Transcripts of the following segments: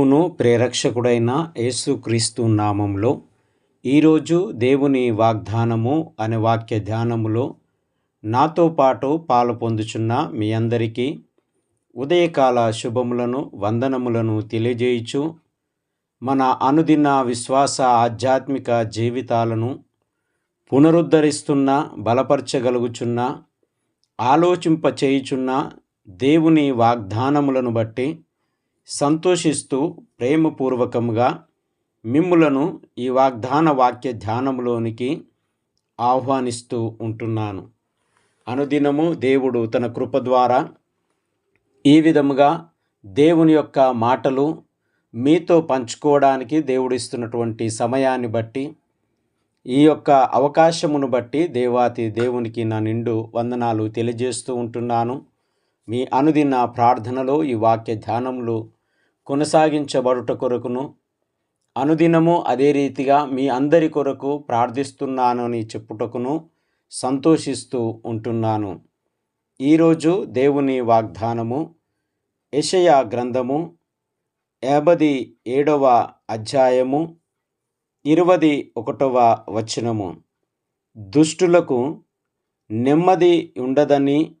ప్రభువును ప్రేరక్షకుడైన యేసుక్రీస్తు నామంలో ఈరోజు దేవుని వాగ్దానము అనే వాక్య ధ్యానములో నాతో పాటు పాలు పొందుచున్న మీ అందరికీ ఉదయకాల శుభములను వందనములను తెలియజేయుచు మన అనుదిన విశ్వాస ఆధ్యాత్మిక జీవితాలను పునరుద్ధరిస్తున్న బలపరచగలుగుచున్న ఆలోచింపచేయుచున్న దేవుని వాగ్దానములను బట్టి సంతోషిస్తూ ప్రేమపూర్వకముగా మిమ్ములను ఈ వాగ్దాన వాక్య ధ్యానములోనికి ఆహ్వానిస్తూ ఉంటున్నాను. అనుదినము దేవుడు తన కృప ద్వారా ఈ విధముగా దేవుని యొక్క మాటలు మీతో పంచుకోవడానికి దేవుడిస్తున్నటువంటి సమయాన్ని బట్టి ఈ యొక్క అవకాశమును బట్టి దేవాతి దేవునికి నా నిండు వందనాలు తెలియజేస్తూ ఉంటున్నాను. మీ అనుదిన ప్రార్థనలో ఈ వాక్య ధ్యానంలో కొనసాగించబడుట కొరకును. అనుదినము అదే రీతిగా మీ అందరి కొరకు ప్రార్థిస్తున్నానని చెప్పుటకును సంతోషిస్తూ ఉంటున్నాను. ఈరోజు దేవుని వాగ్దానము యషయ గ్రంథము యాభది ఏడవ అధ్యాయము ఇరవది ఒకటవ వచనము. దుష్టులకు నెమ్మది ఉండదని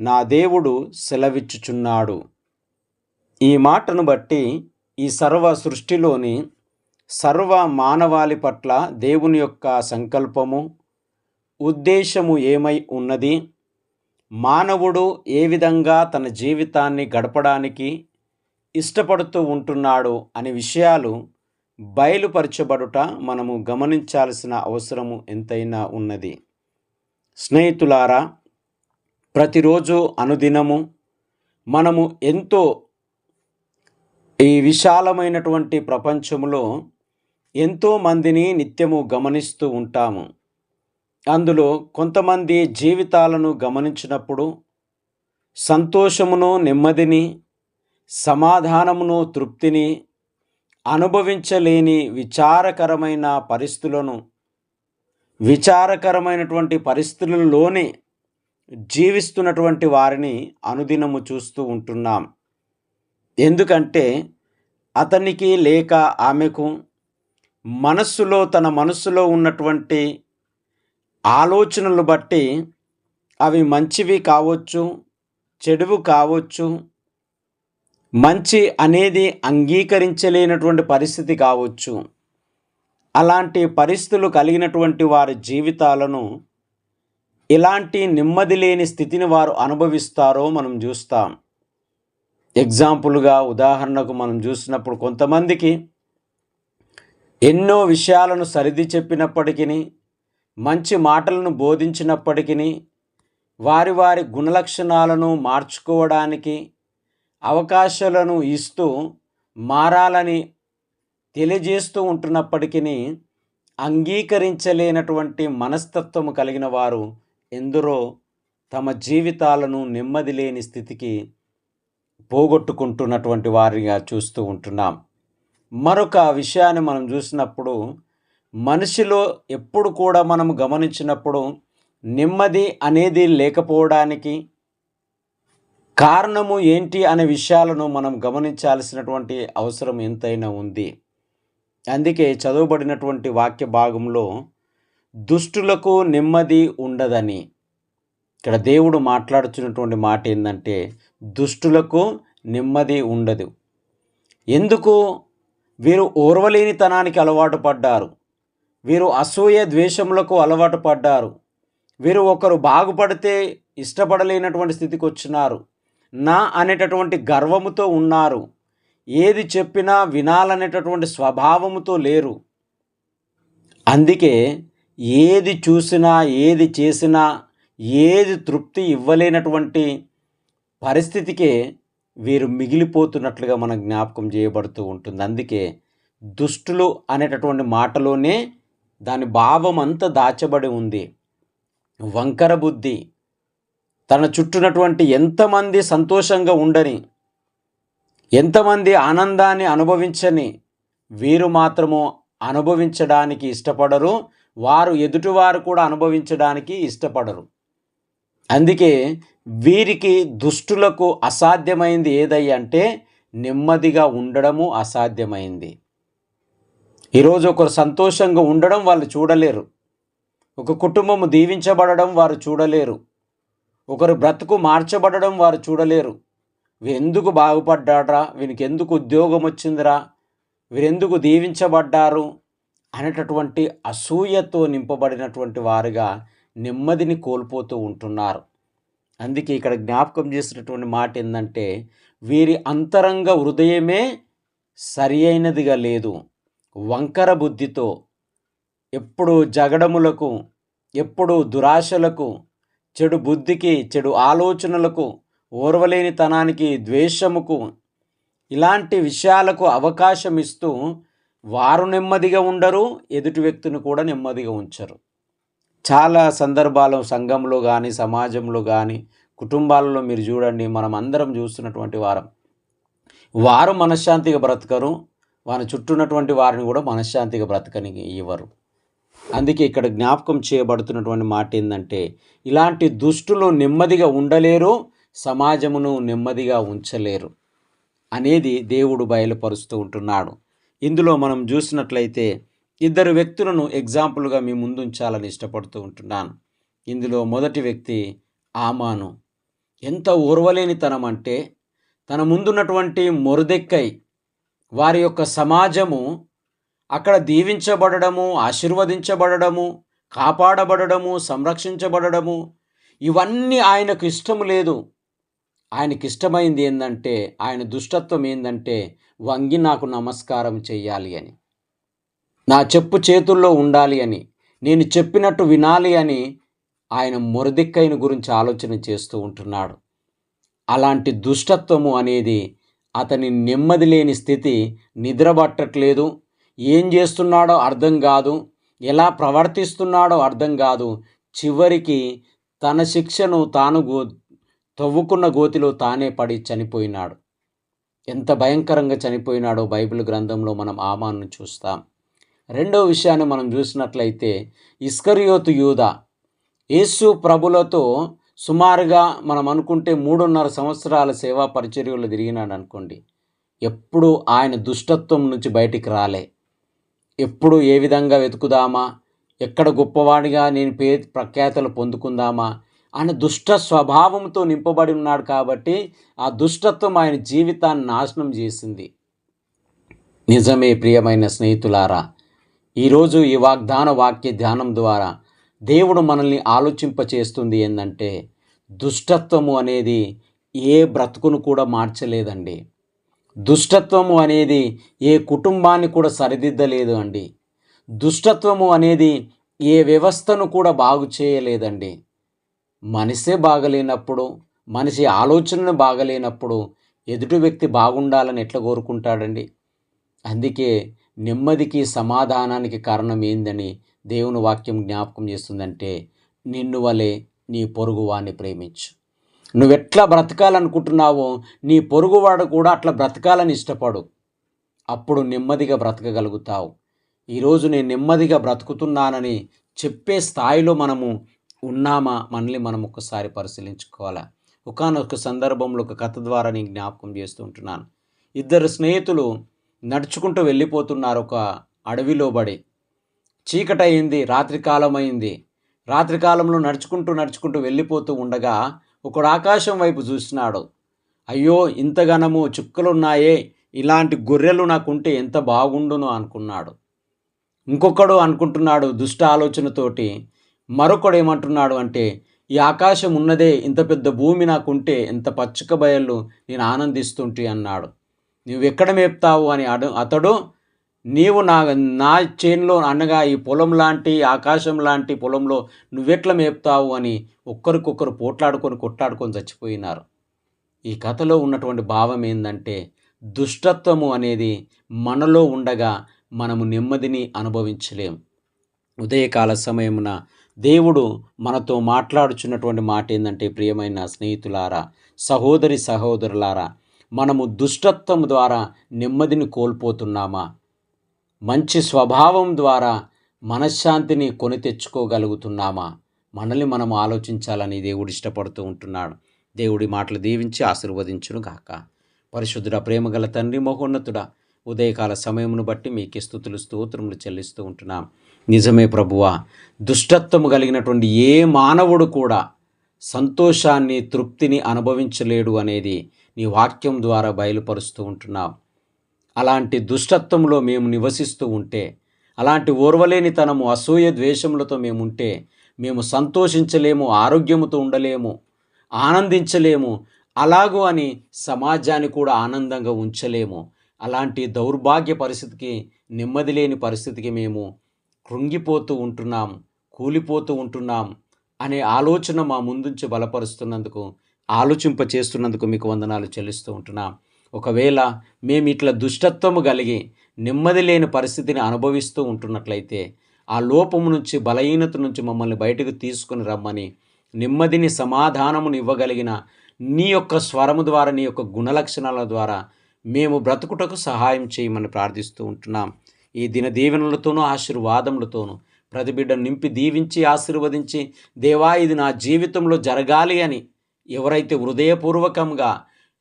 నా దేవుడు సెలవిచ్చుచున్నాడు. ఈ మాటను బట్టి ఈ సర్వ సృష్టిలోని సర్వ మానవాళి పట్ల దేవుని యొక్క సంకల్పము ఉద్దేశము ఏమై ఉన్నది? మానవుడు ఏ విధంగా తన జీవితాన్ని గడపడానికి ఇష్టపడుతూ ఉంటున్నాడు అనే విషయాలు బయలుపరచబడుట మనము గమనించాల్సిన అవసరము ఎంతైనా ఉన్నది. స్నేహితులారా ప్రతిరోజు అనుదినము మనము ఎంతో ఈ విశాలమైనటువంటి ప్రపంచంలో ఎంతోమందిని నిత్యము గమనిస్తూ ఉంటాము. అందులో కొంతమంది జీవితాలను గమనించినప్పుడు సంతోషమును నెమ్మదిని సమాధానమును తృప్తిని అనుభవించలేని విచారకరమైన పరిస్థితులను విచారకరమైనటువంటి పరిస్థితులలోనే జీవిస్తున్నటువంటి వారిని అనుదినము చూస్తూ ఉంటున్నాం. ఎందుకంటే అతనికి లేక ఆమెకు మనస్సులో తన మనస్సులో ఉన్నటువంటి ఆలోచనలు బట్టి అవి మంచివి కావచ్చు చెడువు కావచ్చు మంచి అనేది అంగీకరించలేనటువంటి పరిస్థితి కావచ్చు. అలాంటి పరిస్థితులు కలిగినటువంటి వారి జీవితాలను ఎలాంటి నెమ్మది లేని స్థితిని వారు అనుభవిస్తారో మనం చూస్తాం. ఎగ్జాంపుల్గా ఉదాహరణకు మనం చూసినప్పుడు కొంతమందికి ఎన్నో విషయాలను సరిది చెప్పినప్పటికీ మంచి మాటలను బోధించినప్పటికీ వారి వారి గుణలక్షణాలను మార్చుకోవడానికి అవకాశాలను ఇస్తూ మారాలని తెలియజేస్తూ ఉంటున్నప్పటికీ అంగీకరించలేనటువంటి మనస్తత్వము కలిగిన వారు ఎందరో తమ జీవితాలను నెమ్మది లేని స్థితికి పోగొట్టుకుంటున్నటువంటి వారిగా చూస్తూ ఉంటున్నాం. మరొక విషయాన్ని మనం చూసినప్పుడు మనిషిలో ఎప్పుడు కూడా మనం గమనించినప్పుడు నెమ్మది అనేది లేకపోవడానికి కారణము ఏంటి అనే విషయాలను మనం గమనించాల్సినటువంటి అవసరం ఎంతైనా ఉంది. అందుకే చదువుబడినటువంటి వాక్య భాగంలో దుష్టులకు నెమ్మది ఉండదని ఇక్కడ దేవుడు మాట్లాడుచున్నటువంటి మాట ఏంటంటే దుష్టులకు నెమ్మది ఉండదు. ఎందుకు? వీరు ఓర్వలేనితనానికి అలవాటు పడ్డారు. వీరు అసూయ ద్వేషములకు అలవాటు పడ్డారు. వీరు ఒకరు బాగుపడితే ఇష్టపడలేనటువంటి స్థితికి వచ్చినారు. నా అనేటటువంటి గర్వముతో ఉన్నారు. ఏది చెప్పినా వినాలనేటటువంటి స్వభావముతో లేరు. అందుకే ఏది చూసినా ఏది చేసినా ఏది తృప్తి ఇవ్వలేనటువంటి పరిస్థితికే వీరు మిగిలిపోతున్నట్లుగా మనం జ్ఞాపకం చేయబడుతూ ఉంటుంది. అందుకే దుష్టులు అనేటటువంటి మాటలోనే దాని భావం అంతా దాచబడి ఉంది. వంకర బుద్ధి. తన చుట్టూనటువంటి ఎంతమంది సంతోషంగా ఉండని ఎంతమంది ఆనందాన్ని అనుభవించని వీరు మాత్రము అనుభవించడానికి ఇష్టపడరు. వారు ఎదుటివారు కూడా అనుభవించడానికి ఇష్టపడరు. అందుకే వీరికి దుష్టులకు అసాధ్యమైంది ఏదయ్య అంటే నెమ్మదిగా ఉండడము అసాధ్యమైంది. ఈరోజు ఒకరు సంతోషంగా ఉండడం వాళ్ళు చూడలేరు. ఒక కుటుంబము దీవించబడడం వారు చూడలేరు. ఒకరు బ్రతుకు మార్చబడడం వారు చూడలేరు. వీరెందుకు బాగుపడ్డాడ్రా? వీనికి ఎందుకు ఉద్యోగం వచ్చిందిరా? వీరెందుకు దీవించబడ్డారు? అనేటటువంటి అసూయతో నింపబడినటువంటి వారుగా నెమ్మదిని కోల్పోతూ ఉంటున్నారు. అందుకే ఇక్కడ జ్ఞాపకం చేసినటువంటి మాట ఏంటంటే వీరి అంతరంగ హృదయమే సరి అయినదిగా లేదు. వంకర బుద్ధితో ఎప్పుడు జగడములకు ఎప్పుడు దురాశలకు చెడు బుద్ధికి చెడు ఆలోచనలకు ఓర్వలేనితనానికి ద్వేషముకు ఇలాంటి విషయాలకు అవకాశం ఇస్తూ వారు నెమ్మదిగా ఉండరు ఎదుటి వ్యక్తిని కూడా నెమ్మదిగా ఉంచరు. చాలా సందర్భాలు సంఘంలో కానీ సమాజంలో కానీ కుటుంబాలలో మీరు చూడండి మనం అందరం చూస్తున్నటువంటి వారం. వారు మనశ్శాంతిగా బ్రతకరు వారి చుట్టూన్నటువంటి వారిని కూడా మనశ్శాంతిగా బ్రతకని ఇవ్వరు అందుకే ఇక్కడ జ్ఞాపకం చేయబడుతున్నటువంటి మాట ఏంటంటే ఇలాంటి దుష్టులు నెమ్మదిగా ఉండలేరు సమాజమును నెమ్మదిగా ఉంచలేరు అనేది దేవుడు బయలుపరుస్తూ ఉంటున్నాడు. ఇందులో మనం చూసినట్లయితే ఇద్దరు వ్యక్తులను ఎగ్జాంపుల్గా మీ ముందుంచాలని ఇష్టపడుతూ ఉంటున్నాను. ఇందులో మొదటి వ్యక్తి ఆమాను. ఎంత ఓర్వలేనితనం అంటే తన ముందున్నటువంటి మొరుదెక్కై వారి యొక్క సమాజము అక్కడ దీవించబడము ఆశీర్వదించబడము కాపాడబడము సంరక్షించబడము ఇవన్నీ ఆయనకు ఇష్టము లేదు. ఆయనకి ఇష్టమైంది ఏంటంటే ఆయన దుష్టత్వం ఏంటంటే వంగి నాకు నమస్కారం చెయ్యాలి అని. నా చెప్పు చేతుల్లో ఉండాలి అని నేను చెప్పినట్టు వినాలి అని ఆయన మొరదిక్కైన గురించి ఆలోచన చేస్తూ ఉంటున్నాడు. అలాంటి దుష్టత్వము అనేది అతని నెమ్మది లేని స్థితి నిద్రపట్టట్లేదు. ఏం చేస్తున్నాడో అర్థం కాదు. ఎలా ప్రవర్తిస్తున్నాడో అర్థం కాదు. చివరికి తన శిక్షను తాను గో తవ్వుకున్న గోతిలో తానే పడి చనిపోయినాడు. ఎంత భయంకరంగా చనిపోయినాడో బైబిల్ గ్రంథంలో మనం ఆమాను చూస్తాం. రెండో విషయాన్ని మనం చూసినట్లయితే ఇస్కరియోతు యూద. యేసు ప్రభులతో సుమారుగా మనం అనుకుంటే మూడున్నర సంవత్సరాల సేవా పరిచర్యలు తిరిగినాడు అనుకోండి. ఎప్పుడు ఆయన దుష్టత్వం నుంచి బయటికి రాలే. ఎప్పుడు ఏ విధంగా వెతుకుదామా? ఎక్కడ గొప్పవాడిగా నేను పే ప్రఖ్యాతలు పొందుకుందామా? ఆయన దుష్ట స్వభావంతో నింపబడి ఉన్నాడు కాబట్టి ఆ దుష్టత్వం ఆయన జీవితాన్ని నాశనం చేసింది. నిజమే ప్రియమైన స్నేహితులారా ఈరోజు ఈ వాగ్దాన వాక్య ధ్యానం ద్వారా దేవుడు మనల్ని ఆలోచింపచేస్తుంది ఏంటంటే దుష్టత్వము అనేది ఏ బ్రతుకును కూడా మార్చలేదండి. దుష్టత్వము అనేది ఏ కుటుంబాన్ని కూడా సరిదిద్దలేదు అండి. దుష్టత్వము అనేది ఏ వ్యవస్థను కూడా బాగు చేయలేదండి. మనిషే బాగలేనప్పుడు మనిషి ఆలోచనను బాగలేనప్పుడు ఎదుటి వ్యక్తి బాగుండాలని ఎట్లా కోరుకుంటాడండి? అందుకే నెమ్మదికి సమాధానానికి కారణం ఏందని దేవుని వాక్యం జ్ఞాపకం చేస్తుందంటే నిన్ను వలె నీ పొరుగువాన్ని ప్రేమించు. నువ్వెట్లా బ్రతకాలనుకుంటున్నావో నీ పొరుగువాడు కూడా అట్లా బ్రతకాలని ఇష్టపడు. అప్పుడు నెమ్మదిగా బ్రతకగలుగుతావు. ఈరోజు నేను నెమ్మదిగా బ్రతుకుతున్నానని చెప్పే స్థాయిలో మనము ఉన్నామా? మనల్ని మనం ఒక్కసారి పరిశీలించుకోవాలా? ఒకనొక సందర్భంలో ఒక కథ ద్వారా నేను జ్ఞాపకం చేస్తూ ఉంటున్నాను. ఇద్దరు స్నేహితులు నడుచుకుంటూ వెళ్ళిపోతున్నారు ఒక అడవిలో బడి రాత్రికాలమైంది. రాత్రికాలంలో నడుచుకుంటూ నడుచుకుంటూ వెళ్ళిపోతూ ఉండగా ఒకడు ఆకాశం వైపు చూసినాడు. అయ్యో ఇంతగనము చుక్కలున్నాయే ఇలాంటి గొర్రెలు నాకుంటే ఎంత బాగుండును అనుకున్నాడు. ఇంకొకడు అనుకుంటున్నాడు దుష్ట ఆలోచనతోటి మరొకడు ఏమంటున్నాడు అంటే ఈ ఆకాశం ఉన్నదే ఇంత పెద్ద భూమి నాకుంటే ఇంత పచ్చిక బయళ్ళు నేను ఆనందిస్తుంటే అన్నాడు. నువ్వెక్కడ మేపుతావు అని అడు అతడు నీవు నా నా చేనులో అనగా ఈ పొలం లాంటి ఆకాశం లాంటి పొలంలో నువ్వెట్లా మేపుతావు అని ఒక్కరికొక్కరు పోట్లాడుకొని కొట్లాడుకొని చచ్చిపోయినారు. ఈ కథలో ఉన్నటువంటి భావం ఏంటంటే దుష్టత్వము అనేది మనలో ఉండగా మనము నెమ్మదిని అనుభవించలేం. ఉదయకాల సమయమున దేవుడు మనతో మాట్లాడుచున్నటువంటి మాట ఏంటంటే ప్రియమైన స్నేహితులారా సహోదరి సహోదరులారా మనము దుష్టత్వం ద్వారా నెమ్మదిని కోల్పోతున్నామా? మంచి స్వభావం ద్వారా మనశ్శాంతిని కొని తెచ్చుకోగలుగుతున్నామా? మనల్ని మనం ఆలోచించాలని దేవుడు ఇష్టపడుతూ ఉంటున్నాడు. దేవుడి మాటలు దీవించి ఆశీర్వదించును గాక. పరిశుద్ధుడ ప్రేమగల తండ్రి మహోన్నతుడా ఉదయకాల సమయమును బట్టి మీకు స్థుతులు స్తోత్రములు చెల్లిస్తూ ఉంటున్నాం. నిజమే ప్రభువా దుష్టత్వము కలిగినటువంటి ఏ మానవుడు కూడా సంతోషాన్ని తృప్తిని అనుభవించలేడు అనేది నీ వాక్యం ద్వారా బయలుపరుస్తూ ఉంటున్నావు అలాంటి దుష్టత్వంలో మేము నివసిస్తూ ఉంటే అలాంటి ఓర్వలేనితనము అసూయ ద్వేషములతో మేము ఉంటే మేము సంతోషించలేము ఆరోగ్యముతో ఉండలేము ఆనందించలేము అలాగూ అని సమాజాన్ని కూడా ఆనందంగా ఉంచలేము. అలాంటి దౌర్భాగ్య పరిస్థితికి నెమ్మది లేని పరిస్థితికి మేము కృంగిపోతూ ఉంటున్నాం కూలిపోతూ ఉంటున్నాం అనే ఆలోచన మా ముందుంచి బలపరుస్తున్నందుకు ఆలోచింప చేస్తున్నందుకు మీకు వందనాలు చెల్లిస్తూ ఉంటున్నాం. ఒకవేళ మేము ఇట్లా దుష్టత్వము కలిగి నెమ్మది లేని పరిస్థితిని అనుభవిస్తూ ఉంటున్నట్లయితే ఆ లోపము నుంచి బలహీనత నుంచి మమ్మల్ని బయటకు తీసుకుని రమ్మని నెమ్మదిని సమాధానమును ఇవ్వగలిగిన నీ యొక్క స్వరము ద్వారా నీ యొక్క గుణలక్షణాల ద్వారా మేము బ్రతుకుటకు సహాయం చేయమని ప్రార్థిస్తూ ఉంటున్నాం. ఈ దిన దీవెనలతోనూ ఆశీర్వాదములతోనూ ప్రతి బిడ్డను నింపి దీవించి ఆశీర్వదించి దేవా ఇది నా జీవితంలో జరగాలి అని ఎవరైతే హృదయపూర్వకంగా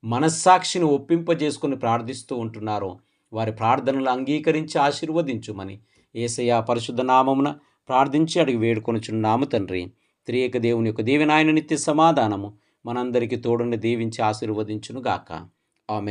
మనస్సాక్షిని ఒప్పింపజేసుకుని ప్రార్థిస్తూ ఉంటున్నారో వారి ప్రార్థనలు అంగీకరించి ఆశీర్వదించుమని ఏసయ్య పరిశుద్ధ నామమున ప్రార్థించి అడిగి వేడుకొనుచున్నాము తండ్రి త్రియక దేవుని యొక్క దేవినాయన నిత్య సమాధానము మనందరికీ తోడుని దీవించి ఆశీర్వదించును గాక ఆమె